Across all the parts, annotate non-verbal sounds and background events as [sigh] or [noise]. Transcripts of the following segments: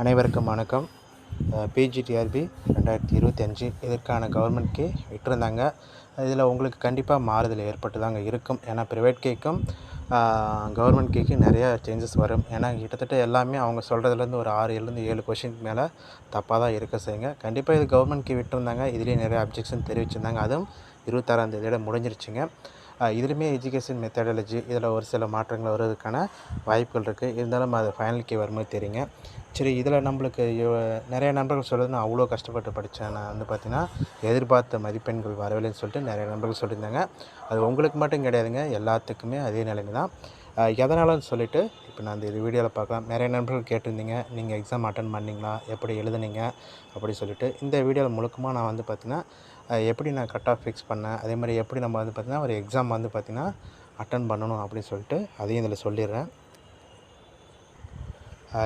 அனைவருக்கும் வணக்கம். பிஜிடிஆர்பி ரெண்டாயிரத்தி இருபத்தி அஞ்சு இதற்கான கவர்மெண்ட் கே இதில் உங்களுக்கு கண்டிப்பாக மாறுதல் ஏற்பட்டு தாங்க இருக்கும். ஏன்னா ப்ரைவேட் கேக்கும் கவர்மெண்ட் கேக்கு நிறையா சேஞ்சஸ் வரும். ஏன்னா கிட்டத்தட்ட எல்லாமே அவங்க சொல்கிறதுலேருந்து ஒரு ஆறு ஏழுலேருந்து ஏழு கொஷினுக்கு மேலே தப்பாக தான் இருக்க செய்யுங்க. கண்டிப்பாக இது கவர்மெண்ட் கே விட்டுருந்தாங்க. இதுலேயே நிறைய அப்ஜெக்ஷன் தெரிவிச்சிருந்தாங்க. அதுவும் இருபத்தாறாம் தேதியோட முடிஞ்சிருச்சுங்க. இதுலேயுமே எஜுகேஷன் மெத்தடாலஜி இதில் ஒரு சில மாற்றங்கள் வருவதற்கான வாய்ப்புகள் இருக்குது இருந்தாலும் அது ஃபைனல் கே வரும்போது தெரியுங்க. சரி இதில் நம்மளுக்கு நிறைய நண்பர்கள் சொல்கிறது நான் அவ்வளோ கஷ்டப்பட்டு படித்தேன் நான் வந்து பார்த்தீங்கன்னா எதிர்பார்த்த மதிப்பெண்கள் வரவில்லைன்னு சொல்லிட்டு நிறைய நண்பர்கள் சொல்லியிருந்தாங்க. அது உங்களுக்கு மட்டும் கிடையாதுங்க எல்லாத்துக்குமே அதே நிலைமை தான். எதனாலன்னு சொல்லிட்டு இப்போ நான் இந்த வீடியோவில் பார்க்கலாம். நிறைய நண்பர்கள் கேட்டிருந்தீங்க நீங்கள் எக்ஸாம் அட்டன் பண்ணீங்களா? எப்படி எழுதுனீங்க? அப்படி சொல்லிட்டு இந்த வீடியோவில் முழுக்கமாக நான் வந்து பார்த்தீங்கன்னா எப்படி நான் கட் ஆஃப் ஃபிக்ஸ் பண்ணேன்? அதே மாதிரி எப்படி நம்ம வந்து பார்த்தீங்கன்னா ஒரு எக்ஸாம் வந்து பார்த்திங்கன்னா அட்டன் பண்ணணும் அப்படின்னு சொல்லிட்டு அதையும் இதில் சொல்லிடுறேன்.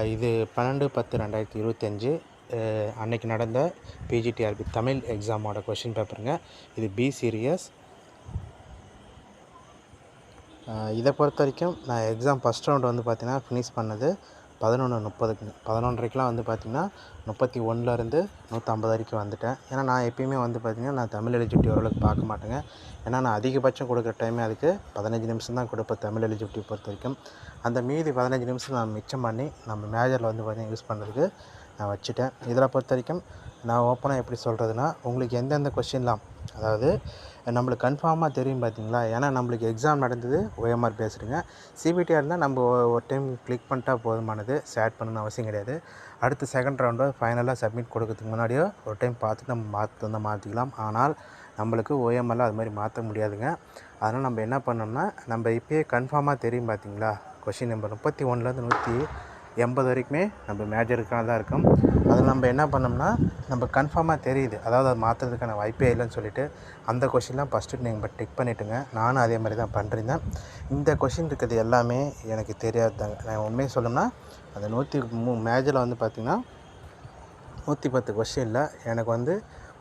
இது பன்னெண்டு பத்து ரெண்டாயிரத்தி இருபத்தஞ்சு அன்னைக்கு நடந்த பிஜிடிஆர்பி தமிழ் எக்ஸாமோட கொஷின் பேப்பருங்க இது பி சீரியஸ் இதை பொறுத்த வரைக்கும் நான் எக்ஸாம் ஃபஸ்ட் ரவுண்ட் வந்து பார்த்திங்கன்னா ஃபினிஷ் பண்ணது பதினொன்று முப்பதுக்கு பதினொன்றரைக்கெலாம் வந்து பார்த்திங்கன்னா முப்பத்தி ஒன்றுலேருந்து நூற்றம்பது வரைக்கும் வந்துட்டேன். ஏன்னா நான் எப்பயுமே வந்து பார்த்திங்கன்னா நான் தமிழ் எலிஜிபிலிட்டி ஓரளவுக்கு பார்க்க மாட்டேங்க. ஏன்னா நான் அதிகபட்சம் கொடுக்குற டைமே அதுக்கு பதினஞ்சு நிமிஷம் தான் கொடுப்பேன் தமிழ் எலிஜிபிலிட்டி பொறுத்த வரைக்கும். அந்த மீதி பதினஞ்சு நிமிஷம் நான் மிச்சம் பண்ணி நம்ம மேஜரில் வந்து பார்த்திங்கன்னா யூஸ் பண்ணுறதுக்கு நான் வச்சுட்டேன். இதில் பொறுத்த வரைக்கும் நான் ஓப்பனாக எப்படி சொல்கிறதுனா உங்களுக்கு எந்தெந்த கொஷின்லாம் அதாவது நம்மளுக்கு கன்ஃபார்மாக தெரியும் பார்த்தீங்களா ஏன்னா நம்மளுக்கு எக்ஸாம் நடந்தது ஓஎம்ஆர் பேசுகிறீங்க சிபிடிஆர் இருந்தால் நம்ம ஒரு டைம் கிளிக் பண்ணிட்டா போதுமானது சேட் பண்ணணும்னு அவசியம் கிடையாது. அடுத்து செகண்ட் ரவுண்டோ ஃபைனலாக சப்மிட் கொடுக்கறதுக்கு முன்னாடியோ ஒரு டைம் பார்த்துட்டு நம்ம மாற்ற வந்து மாற்றிக்கலாம் ஆனால் நம்மளுக்கு ஓஎம்ஆரில் அது மாதிரி மாற்ற முடியாதுங்க. அதனால் நம்ம என்ன பண்ணோம்னா நம்ம இப்போயே கன்ஃபார்மாக தெரியும் பார்த்தீங்களா கொஷின் நம்பர் முப்பத்தி ஒன்றுலேருந்து நூற்றி எண்பது வரைக்குமே நம்ம மேஜருக்காக தான் இருக்கும். அதில் நம்ம என்ன பண்ணோம்னா நம்ம கன்ஃபார்மாக தெரியுது. அதாவது அது மாற்றுறதுக்கான வாய்ப்பே இல்லைன்னு சொல்லிட்டு அந்த கொஷின்லாம் ஃபஸ்ட்டு நீங்கள் டிக் பண்ணிவிட்டுங்க நானும் அதே மாதிரி தான் பண்ணுறேன் இந்த கொஷின் இருக்கிறது எல்லாமே எனக்கு தெரியாது தாங்க. நான் உண்மையை சொல்லணும்னா அந்த நூற்றி மூ மேஜரில் வந்து பார்த்திங்கன்னா நூற்றி பத்து கொஷினில் எனக்கு வந்து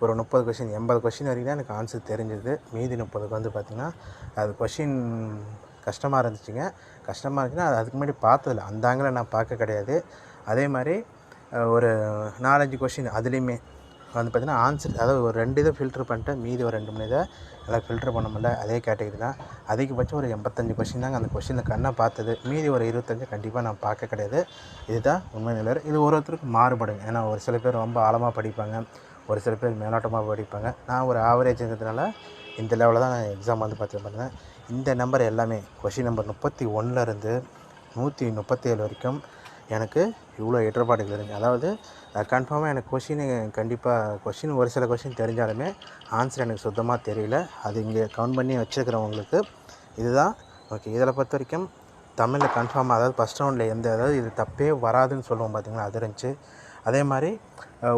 ஒரு முப்பது கொஷின் எண்பது கொஷின் வரைக்கும் தான் எனக்கு ஆன்சர் தெரிஞ்சது. மீதி முப்பதுக்கு வந்து பார்த்திங்கன்னா அது கொஷின் கஷ்டமாக இருந்துச்சுங்க. கஷ்டமாக இருந்துச்சுன்னா அது அதுக்கு முன்னாடி பார்த்ததில்ல. அந்த ஆங்கில நான் பார்க்க கிடையாது. அதே மாதிரி ஒரு நாலஞ்சு கொஷின் அதுலேயுமே வந்து பார்த்திங்கன்னா ஆன்சர் அதாவது ஒரு ரெண்டு இதை ஃபில்ட்ரு பண்ணிட்டு மீதி ஒரு ரெண்டு மணி இதை எல்லாம் ஃபில்ட்ரு பண்ண முடியல அதே கேட்டகரி தான். அதிகபட்சம் ஒரு எண்பத்தஞ்சு கொஷின் தாங்க. அந்த கொஷினில் கண்ணை பார்த்தது. மீதி ஒரு இருபத்தஞ்சு கண்டிப்பாக நான் பார்க்க கிடையாது. இதுதான் உண்மை நிலவரம் இது ஒரு ஒருத்தருக்கும் மாறுபடும் ஏன்னா ஒரு சில பேர் ரொம்ப ஆழமாக படிப்பாங்க. ஒரு சில பேர் மேலோட்டமாக படிப்பாங்க. நான் ஒரு ஆவரேஜுங்கிறதுனால இந்த லெவலில் தான் நான் எக்ஸாம் வந்து பார்த்து பண்ணேன் இந்த நம்பர் எல்லாமே கொஷின் நம்பர் முப்பத்தி ஒன்றுலேருந்து நூற்றி முப்பத்தேழு வரைக்கும் எனக்கு இவ்வளோ இடர்பாடுகள் இருக்குது அதாவது கன்ஃபார்மாக எனக்கு கொஷின் கண்டிப்பாக கொஷின் ஒரு சில கொஷின் தெரிஞ்சாலுமே ஆன்சர் எனக்கு சுத்தமாக தெரியல. அது இங்கே கவுண்ட் பண்ணி வச்சுருக்கிறவங்களுக்கு இதுதான். ஓகே இதில் பொறுத்த வரைக்கும் தமிழில் கன்ஃபார்மாக அதாவது ஃபஸ்ட் ரவுண்டில் எந்த அதாவது இது தப்பே வராதுன்னு சொல்லுவோம் பார்த்திங்கன்னா அது இருந்துச்சு. அதே மாதிரி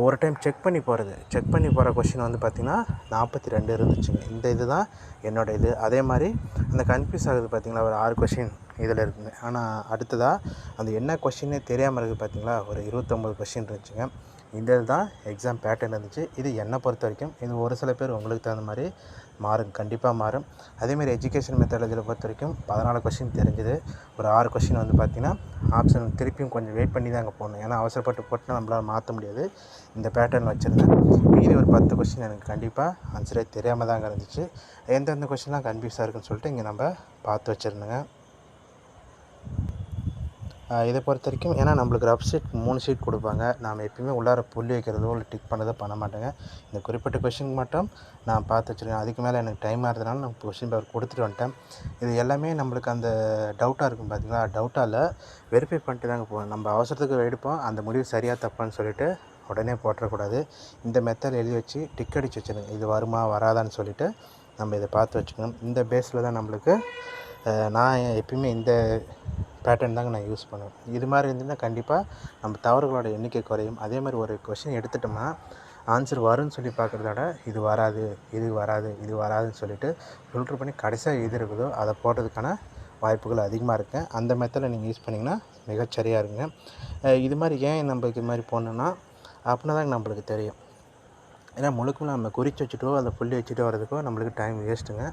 ஒரு டைம் செக் பண்ணி போகிறது செக் பண்ணி போகிற கொஷின் வந்து பார்த்திங்கன்னா நாற்பத்தி ரெண்டு இருந்துச்சுங்க. இந்த இது தான் என்னோட இது. அதே மாதிரி அந்த கன்ஃபியூஸ் ஆகுது பார்த்தீங்களா ஒரு ஆறு கொஷின் இதில் இருக்குங்க. ஆனால் அடுத்ததாக அந்த என்ன கொஷின்னே தெரியாமல் இருக்குது பார்த்தீங்களா ஒரு இருபத்தொம்போது கொஷின் இருந்துச்சுங்க. இந்த இதுதான் எக்ஸாம் பேட்டர்ன் இருந்துச்சு. இது என்னை பொறுத்த வரைக்கும் இது ஒரு சில பேர் உங்களுக்கு தகுந்த மாதிரி மாறும் கண்டிப்பாக மாறும். அதேமாதிரி எஜுகேஷன் மெத்தடாலஜியில் பொறுத்த வரைக்கும் பதினாலு கொஷின் தெரிஞ்சுது. ஒரு ஆறு கொஷின் வந்து பார்த்திங்கன்னா ஆப்ஷன் திருப்பியும் கொஞ்சம் வெயிட் பண்ணி தான் அங்கே போகணும் ஏன்னா அவசரப்பட்டு போட்டுனா நம்மளால் மாற்ற முடியாது. இந்த பேட்டர்ன் வச்சுருந்தேன். மீதி ஒரு பத்து கொஷின் எனக்கு கண்டிப்பாக ஆன்சரே தெரியாமல் தாங்க இருந்துச்சு. எந்தெந்த கொஷின்லாம் கன்ஃபியூஸாக இருக்குன்னு சொல்லிட்டு இங்கே நம்ம பார்த்து வச்சுருந்தேங்க. இதை பொறுத்த வரைக்கும் ஏன்னா நம்மளுக்கு ரஃப் ஷீட் மூணு ஷீட் கொடுப்பாங்க. நாம் எப்பயுமே உள்ளார புள்ளி வைக்கிறதோ இல்லை டிக் பண்ணதோ பண்ண மாட்டேங்க. இந்த குறிப்பிட்ட கொஷினுக்கு மட்டும் நான் பார்த்து வச்சுருக்கேன். அதுக்கு மேலே எனக்கு டைம் ஆகிறதுனால நான் கொஷின் பேப்பர் கொடுத்துட்டு வந்துட்டேன். இது எல்லாமே நம்மளுக்கு அந்த டவுட்டாக இருக்கும் பார்த்தீங்களா டவுட்டால் வெரிஃபை பண்ணிட்டு தாங்க போகணும் நம்ம அவசரத்துக்கு எடுப்போம். அந்த முடிவு சரியாக தப்பான்னு சொல்லிட்டு உடனே போட்டுறக்கூடாது. இந்த மெத்தட் எழுதி வச்சு டிக் அடிச்சு வச்சுருங்க. இது வருமா வராதான்னு சொல்லிட்டு நம்ம இதை பார்த்து வச்சுக்கணும். இந்த பேஸில் தான் நம்மளுக்கு நான் எப்பயுமே இந்த பேட்டர்ன் தாங்க நான் யூஸ் பண்ணுவேன். இது மாதிரி இருந்ததுன்னா கண்டிப்பாக நம்ம தவறுகளோட எண்ணிக்கை குறையும். அதே மாதிரி ஒரு கொஷின் எடுத்துட்டோம்னா ஆன்சர் வரும்னு சொல்லி பார்க்குறத விட இது வராது இது வராது இது வராதுன்னு சொல்லிவிட்டு ஃபில்ட்ரு பண்ணி கடைசியாக எது இருக்குதோ அதை போடுறதுக்கான வாய்ப்புகள் அதிகமாக இருக்குது அந்த மெத்தடில் நீங்கள் யூஸ் பண்ணிங்கன்னா மிகச்சரியாக இருங்க இது மாதிரி ஏன் நம்ம இது மாதிரி போடணுன்னா அப்படின்னா தான் நம்மளுக்கு தெரியும். ஏன்னா முழுக்க நம்ம குறித்து வச்சுட்டோ அதை புள்ளி வச்சுட்டோ வரதுக்கோ நம்மளுக்கு டைம் வேஸ்ட்டுங்க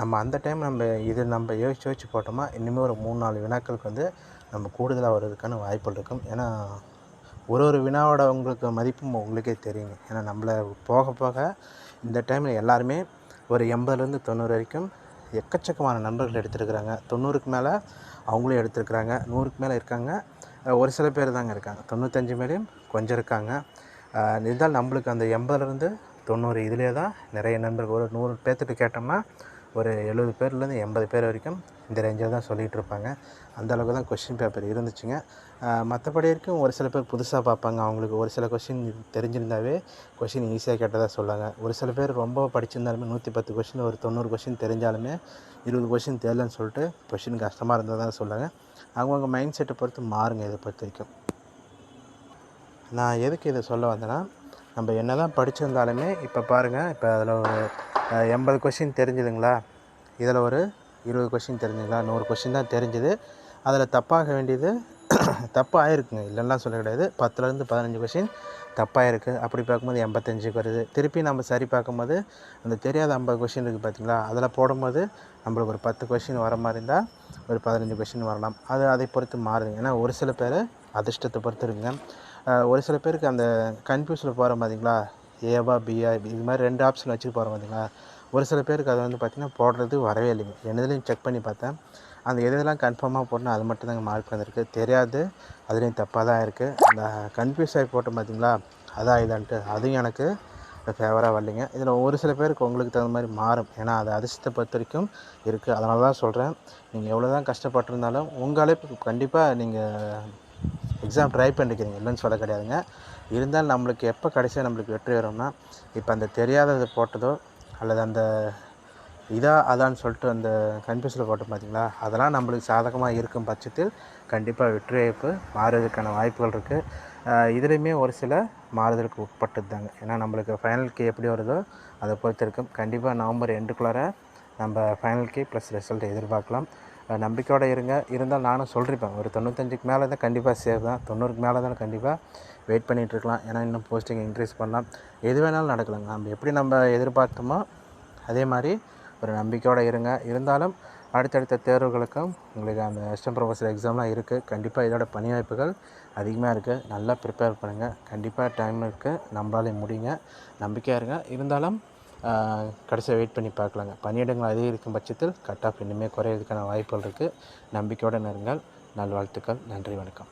நம்ம அந்த டைம் நம்ம இது நம்ம யோசிச்சு யோசிச்சு போட்டோமா இனிமேல் ஒரு மூணு நாலு வினாக்களுக்கு வந்து நம்ம கூடுதலாக வர்றதுக்கான வாய்ப்புகள் இருக்கும். ஏன்னா ஒரு ஒரு வினாவோட உங்களுக்கு மதிப்பும் உங்களுக்கே தெரியுங்க ஏன்னா நம்மளை போக போக இந்த டைமில் எல்லாருமே ஒரு எண்பதுலேருந்து தொண்ணூறு வரைக்கும் எக்கச்சக்கமான நண்பர்கள் எடுத்துருக்குறாங்க. தொண்ணூறுக்கு மேலே அவங்களும் எடுத்திருக்கிறாங்க. நூறுக்கு மேலே இருக்காங்க. ஒரு சில பேர் தாங்க இருக்காங்க. தொண்ணூத்தஞ்சு மேலேயும் கொஞ்சம் இருக்காங்க. இருந்தாலும் நம்மளுக்கு அந்த எண்பதுலேருந்து தொண்ணூறு இதுலேயே தான் நிறைய நண்பர்கள் ஒரு நூறு பேர்த்துட்டு கேட்டோம்னா ஒரு எழுபது பேர்லேருந்து எண்பது பேர் வரைக்கும் இந்த ரேஞ்சில் தான் சொல்லிகிட்டு இருப்பாங்க அந்தளவுக்கு தான் கொஷின் பேப்பர் இருந்துச்சுங்க. மற்றபடி வரைக்கும் ஒரு சில பேர் புதுசாக பார்ப்பாங்க. அவங்களுக்கு ஒரு சில கொஷின் தெரிஞ்சிருந்தாவே கொஷின் ஈஸியாக கேட்டதாக சொல்லுவாங்க. ஒரு சில பேர் ரொம்ப படிச்சிருந்தாலுமே நூற்றி பத்து கொஷின் ஒரு தொண்ணூறு கொஷின் தெரிஞ்சாலுமே இருபது கொஷின் தெரியலன்னு சொல்லிட்டு கொஷின் கஷ்டமாக இருந்தால் தான் சொல்லுவாங்க. அவங்கவுங்க மைண்ட் செட்டை பொறுத்து மாறுங்க இதை பொறுத்த வரைக்கும். நான் எதுக்கு இதை சொல்ல வந்தேன்னா நம்ம என்ன தான் படிச்சிருந்தாலுமே இப்போ பாருங்கள் இப்போ அதில் ஒரு எண்பது கொஷின் தெரிஞ்சுதுங்களா? இதில் ஒரு இருபது கொஷின் தெரிஞ்சுங்களா நூறு கொஷின் தான் தெரிஞ்சுது. அதில் தப்பாக வேண்டியது [clears throat] தப்பு ஆயிருக்குங்க இல்லைன்னா சொல்ல கிடையாது. பத்துலேருந்து பதினஞ்சு கொஷின் தப்பாயிருக்கு. அப்படி பார்க்கும்போது எண்பத்தஞ்சுக்கு வருது. திருப்பி நம்ம சரி பார்க்கும்போது அந்த தெரியாத ஐம்பது கொஷின் இருக்குது பார்த்தீங்களா அதில் போடும்போது நம்மளுக்கு ஒரு பத்து கொஷின் வர மாதிரி இருந்தால் ஒரு பதினஞ்சு கொஷின் வரலாம். அது அதை பொறுத்து மாறுதுங்க ஏன்னா ஒரு சில பேர் அதிர்ஷ்டத்தை பொறுத்து இருக்குங்க. ஒரு சில பேருக்கு அந்த கன்ஃபியூஸில் போகிற பார்த்தீங்களா ஏவா பிஆ இது மாதிரி ரெண்டு ஆப்ஷன் வச்சுட்டு போகிறோம் பார்த்தீங்களா ஒரு சில பேருக்கு அது வந்து பார்த்திங்கன்னா போடுறது வரவே இல்லைங்க. என்னதுலையும் செக் பண்ணி பார்த்தேன். அந்த எது எதெல்லாம் கன்ஃபார்மாக போடணும் அது மட்டும் தாங்க மார்க் வந்திருக்கு. தெரியாது. அதுலேயும் தப்பாக தான் இருக்குது அந்த கன்ஃபியூஸ் ஆகி போட்டோம் பார்த்தீங்களா? அதான் இதான்ட்டு அதுவும் எனக்கு ஃபேவராக வரலைங்க. இதில் ஒரு சில பேருக்கு உங்களுக்கு தகுந்த மாதிரி மாறும். ஏன்னா அது அதிர்ஷ்டத்தை பொறுத்த வரைக்கும் இருக்குது அதனால தான் சொல்கிறேன். நீங்கள் எவ்வளோ தான் கஷ்டப்பட்டிருந்தாலும் உங்கள் அழைப்புக்கு கண்டிப்பாக நீங்கள் எக்ஸாம் ட்ரை பண்ணிக்கிறீங்க. இல்லைன்னு சொல்ல கிடையாதுங்க. இருந்தாலும் நம்மளுக்கு எப்போ கடைசியாக நம்மளுக்கு வெற்றி வரும்னா இப்போ அந்த தெரியாதது போட்டதோ அல்லது அந்த இதா அதான்னு சொல்லிட்டு அந்த கன்ஃபியூஸில் போட்டோம் பார்த்தீங்களா அதெல்லாம் நம்மளுக்கு சாதகமாக இருக்கும் பட்சத்தில் கண்டிப்பாக வெற்றி வாய்ப்பு மாறுவதற்கான வாய்ப்புகள் இருக்குது இதுலேயுமே ஒரு சில மாறுதலுக்கு உட்பட்டது தாங்க ஏன்னா நம்மளுக்கு ஃபைனலுக்கு எப்படி வருதோ அதை பொறுத்து இருக்கும். கண்டிப்பாக நவம்பர் எண்டுக்குள்ளார நம்ம ஃபைனல் கே ப்ளஸ் ரிசல்ட் எதிர்பார்க்கலாம். நம்பிக்கையோடு இருங்க. இருந்தால் நானும் சொல்லிருப்பேன். ஒரு தொண்ணூத்தஞ்சுக்கு மேலே தான் கண்டிப்பாக சேஃப் தான். தொண்ணூறுக்கு மேலே தான் கண்டிப்பாக வெயிட் பண்ணிகிட்டு இருக்கலாம். ஏன்னா இன்னும் போஸ்டிங் இன்க்ரீஸ் பண்ணலாம். எது வேணாலும் நடக்கலாங்க நம்ம எப்படி நம்ம எதிர்பார்த்தோமோ அதே மாதிரி ஒரு நம்பிக்கையோடு இருங்க. இருந்தாலும் அடுத்தடுத்த தேர்வுகளுக்கும் உங்களுக்கு அந்த அசிஸ்டன்ட் ப்ரொஃபஸர் எக்ஸாம்லாம் இருக்குது கண்டிப்பாக இதோட பணி வாய்ப்புகள் அதிகமாக இருக்குது நல்லா ப்ரிப்பேர் பண்ணுங்கள் கண்டிப்பாக டைம் இருக்குது நம்மளாலே முடியுங்க. நம்பிக்கையாக இருங்க. இருந்தாலும் கடைசியாக வெயிட் பண்ணி பார்க்கலாங்க. பணியிடங்கள் அதிகரிக்கும் பட்சத்தில் கட் ஆஃப் இன்னுமே குறையிறதுக்கான வாய்ப்புகள் இருக்குது நம்பிக்கையோடு நெருங்கள் நல்வாழ்த்துக்கள். நன்றி வணக்கம்.